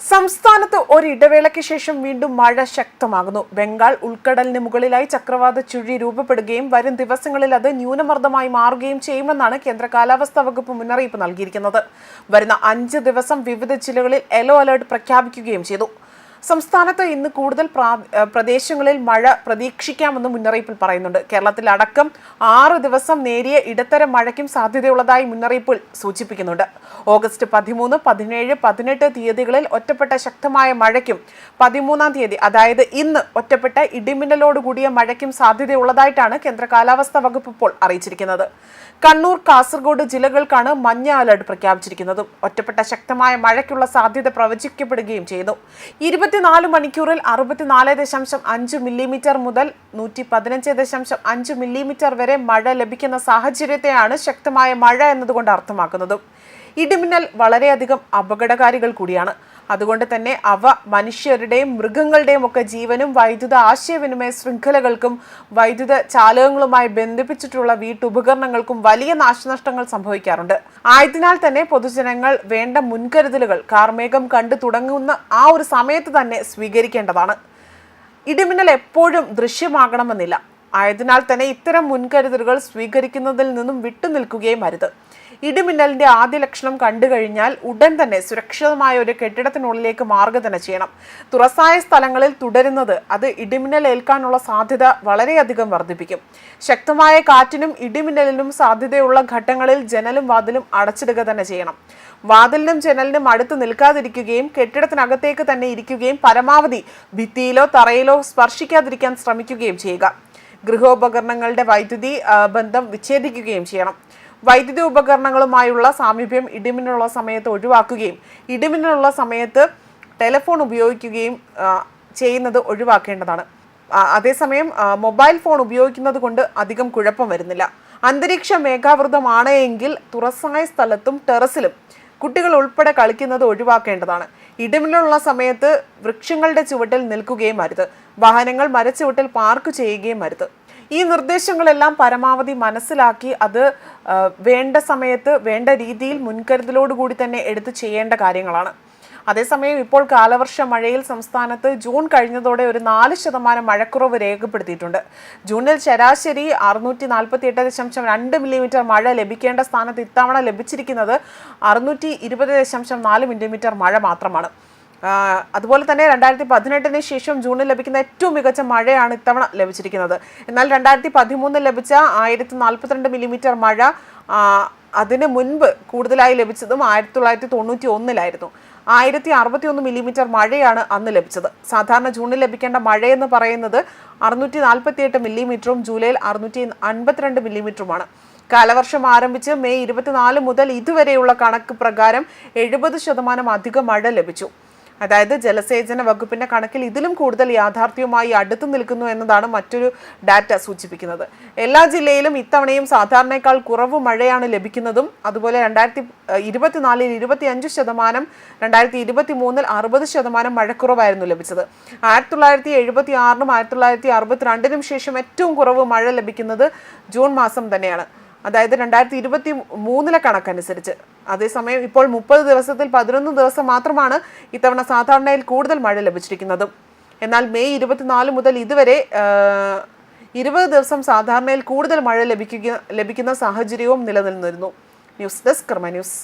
സംസ്ഥാനത്ത് ഒരിടവേളയ്ക്ക് ശേഷം വീണ്ടും മഴ ശക്തമാകുന്നു. ബംഗാൾ ഉൾക്കടലിന് മുകളിലായി ചക്രവാത ചുഴി രൂപപ്പെടുകയും വരും ദിവസങ്ങളിൽ അത് ന്യൂനമർദ്ദമായി മാറുകയും ചെയ്യുമെന്നാണ് കേന്ദ്ര കാലാവസ്ഥാ വകുപ്പ് മുന്നറിയിപ്പ് നൽകിയിരിക്കുന്നത്. വരുന്ന അഞ്ച് ദിവസം വിവിധ ജില്ലകളിൽ യെല്ലോ അലർട്ട് പ്രഖ്യാപിക്കുകയും ചെയ്തു. സംസ്ഥാനത്ത് ഇന്ന് കൂടുതൽ പ്രദേശങ്ങളിൽ മഴ പ്രതീക്ഷിക്കാമെന്ന് മുന്നറിയിപ്പിൽ പറയുന്നുണ്ട്. കേരളത്തിൽ അടക്കം ആറ് ദിവസം നേരിയ ഇടത്തരം മഴയ്ക്കും സാധ്യതയുള്ളതായി മുന്നറിയിപ്പിൽ സൂചിപ്പിക്കുന്നുണ്ട്. ഓഗസ്റ്റ് പതിമൂന്ന് പതിനേഴ് പതിനെട്ട് തീയതികളിൽ ഒറ്റപ്പെട്ട ശക്തമായ മഴയ്ക്കും പതിമൂന്നാം തീയതി അതായത് ഇന്ന് ഒറ്റപ്പെട്ട ഇടിമിന്നലോടുകൂടിയ മഴയ്ക്കും സാധ്യതയുള്ളതായിട്ടാണ് കേന്ദ്ര കാലാവസ്ഥാ വകുപ്പ് ഇപ്പോൾ അറിയിച്ചിരിക്കുന്നത്. കണ്ണൂർ കാസർഗോഡ് ജില്ലകൾക്കാണ് മഞ്ഞ അലർട്ട് പ്രഖ്യാപിച്ചിരിക്കുന്നതും. ഒറ്റപ്പെട്ട ശക്തമായ മഴയ്ക്കുള്ള സാധ്യത പ്രവചിക്കപ്പെടുകയും ചെയ്യുന്നു. ഇരുപത്തിനാല് മണിക്കൂറിൽ അറുപത്തിനാല് ദശാംശം അഞ്ച് മില്ലിമീറ്റർ മുതൽ നൂറ്റി പതിനഞ്ച് ദശാംശം അഞ്ച് മില്ലിമീറ്റർ വരെ മഴ ലഭിക്കുന്ന സാഹചര്യത്തെയാണ് ശക്തമായ മഴ എന്നതുകൊണ്ട് അർത്ഥമാക്കുന്നത്. ഇടിമിന്നൽ വളരെയധികം അപകടകാരികൾ കൂടിയാണ്. അതുകൊണ്ട് തന്നെ അവ മനുഷ്യരുടെയും മൃഗങ്ങളുടെയും ഒക്കെ ജീവനും വൈദ്യുത ആശയവിനിമയ ശൃംഖലകൾക്കും വൈദ്യുത ചാലകങ്ങളുമായി ബന്ധിപ്പിച്ചിട്ടുള്ള വീട്ടുപകരണങ്ങൾക്കും വലിയ നാശനഷ്ടങ്ങൾ സംഭവിക്കാറുണ്ട്. ആയതിനാൽ തന്നെ പൊതുജനങ്ങൾ വേണ്ട മുൻകരുതലുകൾ കാർമേഘം കണ്ടു തുടങ്ങുന്ന ആ ഒരു സമയത്ത് തന്നെ സ്വീകരിക്കേണ്ടതാണ്. ഇടിമിന്നൽ എപ്പോഴും ദൃശ്യമാകണമെന്നില്ല. ആയതിനാൽ തന്നെ ഇത്തരം മുൻകരുതലുകൾ സ്വീകരിക്കുന്നതിൽ നിന്നും വിട്ടുനിൽക്കുകയും അരുത്. ഇടിമിന്നലിന്റെ ആദ്യ ലക്ഷണം കണ്ടു കഴിഞ്ഞാൽ ഉടൻ തന്നെ സുരക്ഷിതമായ ഒരു കെട്ടിടത്തിനുള്ളിലേക്ക് മാർഗതന ചെയ്യണം. തുറസായ സ്ഥലങ്ങളിൽ തുടരുന്നത് അത് ഇടിമിന്നൽ ഏൽക്കാനുള്ള സാധ്യത വളരെയധികം വർദ്ധിപ്പിക്കും. ശക്തമായ കാറ്റിനും ഇടിമിന്നലിനും സാധ്യതയുള്ള ഘട്ടങ്ങളിൽ ജനലും വാതിലും അടച്ചിടുക തന്നെ ചെയ്യണം. വാതിലിനും ജനലിനും അടുത്ത് നിൽക്കാതിരിക്കുകയും കെട്ടിടത്തിനകത്തേക്ക് തന്നെ ഇരിക്കുകയും പരമാവധി ഭിത്തിയിലോ തറയിലോ സ്പർശിക്കാതിരിക്കാൻ ശ്രമിക്കുകയും ചെയ്യുക. ഗൃഹോപകരണങ്ങളുടെ വൈദ്യുതി ബന്ധം വിച്ഛേദിക്കുകയും ചെയ്യണം. വൈദ്യുതി ഉപകരണങ്ങളുമായുള്ള സാമീപ്യം ഇടിമിന്നലുള്ള സമയത്ത് ഒഴിവാക്കുകയും ഇടിമിന്നലുള്ള സമയത്ത് ടെലിഫോൺ ഉപയോഗിക്കുകയും ചെയ്യുന്നത് ഒഴിവാക്കേണ്ടതാണ്. അതേസമയം മൊബൈൽ ഫോൺ ഉപയോഗിക്കുന്നത് കൊണ്ട് അധികം കുഴപ്പം വരുന്നില്ല. അന്തരീക്ഷ മേഘാവൃതമാണ് എങ്കിൽ തുറസായ സ്ഥലത്തും ടെറസിലും കുട്ടികൾ ഉൾപ്പെടെ കളിക്കുന്നത് ഒഴിവാക്കേണ്ടതാണ്. ഇടിമിന്നലുള്ള സമയത്ത് വൃക്ഷങ്ങളുടെ ചുവട്ടിൽ നിൽക്കുകയും അരുത്. വാഹനങ്ങൾ മരച്ചുവട്ടിൽ പാർക്ക് ചെയ്യുകയും അരുത് ഈ നിർദ്ദേശങ്ങളെല്ലാം പരമാവധി മനസ്സിലാക്കി അത് വേണ്ട സമയത്ത് വേണ്ട രീതിയിൽ മുൻകരുതലോടുകൂടി തന്നെ എടുത്ത് ചെയ്യേണ്ട കാര്യങ്ങളാണ്. അതേസമയം ഇപ്പോൾ കാലവർഷ മഴയിൽ സംസ്ഥാനത്ത് ജൂൺ കഴിഞ്ഞതോടെ ഒരു നാല് ശതമാനം മഴക്കുറവ് രേഖപ്പെടുത്തിയിട്ടുണ്ട്. ജൂണിൽ ശരാശരി അറുന്നൂറ്റി നാൽപ്പത്തി എട്ട് ദശാംശം രണ്ട് മില്ലിമീറ്റർ മഴ ലഭിക്കേണ്ട സ്ഥാനത്ത് ഇത്തവണ ലഭിച്ചിരിക്കുന്നത് അറുന്നൂറ്റി ഇരുപത് ദശാംശം നാല് മില്ലിമീറ്റർ മഴ മാത്രമാണ്. അതുപോലെ തന്നെ രണ്ടായിരത്തി പതിനെട്ടിന് ശേഷം ജൂണിൽ ലഭിക്കുന്ന ഏറ്റവും മികച്ച മഴയാണ് ഇത്തവണ ലഭിച്ചിരിക്കുന്നത്. എന്നാൽ രണ്ടായിരത്തി പതിമൂന്നിൽ ലഭിച്ച ആയിരത്തി നാൽപ്പത്തിരണ്ട് മില്ലിമീറ്റർ മഴ അതിന് മുൻപ് കൂടുതലായി ലഭിച്ചതും ആയിരത്തി തൊള്ളായിരത്തി തൊണ്ണൂറ്റി ഒന്നിലായിരുന്നു ആയിരത്തി അറുപത്തി ഒന്ന് മില്ലിമീറ്റർ മഴയാണ് അന്ന് ലഭിച്ചത്. സാധാരണ ജൂണിൽ ലഭിക്കേണ്ട മഴയെന്ന് പറയുന്നത് അറുന്നൂറ്റി നാൽപ്പത്തി എട്ട് മില്ലിമീറ്ററും ജൂലൈയിൽ അറുന്നൂറ്റി അൻപത്തിരണ്ട് മില്ലിമീറ്ററുമാണ്. കാലവർഷം ആരംഭിച്ച് മെയ് ഇരുപത്തിനാല് മുതൽ ഇതുവരെയുള്ള കണക്ക് പ്രകാരം എഴുപത് ശതമാനം അധിക മഴ ലഭിച്ചു. അതായത് ജലസേചന വകുപ്പിന്റെ കണക്കിൽ ഇതിലും കൂടുതൽ യാഥാർത്ഥ്യവുമായി അടുത്തു നിൽക്കുന്നു എന്നതാണ് മറ്റൊരു ഡാറ്റ സൂചിപ്പിക്കുന്നത്. എല്ലാ ജില്ലയിലും ഇത്തവണയും സാധാരണയേക്കാൾ കുറവ് മഴയാണ് ലഭിക്കുന്നതും അതുപോലെ രണ്ടായിരത്തി ഇരുപത്തിനാലിൽ ഇരുപത്തി അഞ്ച് ശതമാനം രണ്ടായിരത്തി ഇരുപത്തി മൂന്നിൽ അറുപത് ശതമാനം മഴക്കുറവായിരുന്നു ലഭിച്ചത്. ആയിരത്തി തൊള്ളായിരത്തി എഴുപത്തി ആറിനും ആയിരത്തി തൊള്ളായിരത്തി അറുപത്തിരണ്ടിനും ശേഷം ഏറ്റവും കുറവ് മഴ ലഭിക്കുന്നത് ജൂൺ മാസം തന്നെയാണ്. അതായത് രണ്ടായിരത്തി ഇരുപത്തി മൂന്നിലെ കണക്കനുസരിച്ച്. അതേസമയം ഇപ്പോൾ മുപ്പത് ദിവസത്തിൽ പതിനൊന്ന് ദിവസം മാത്രമാണ് ഇത്തവണ സാധാരണയിൽ കൂടുതൽ മഴ ലഭിച്ചിരിക്കുന്നത്. എന്നാൽ മെയ് ഇരുപത്തിനാല് മുതൽ ഇതുവരെ ഇരുപത് ദിവസം സാധാരണയിൽ കൂടുതൽ മഴ ലഭിക്കുക ലഭിക്കുന്ന സാഹചര്യവും നിലനിന്നിരുന്നു. News desk Karma news.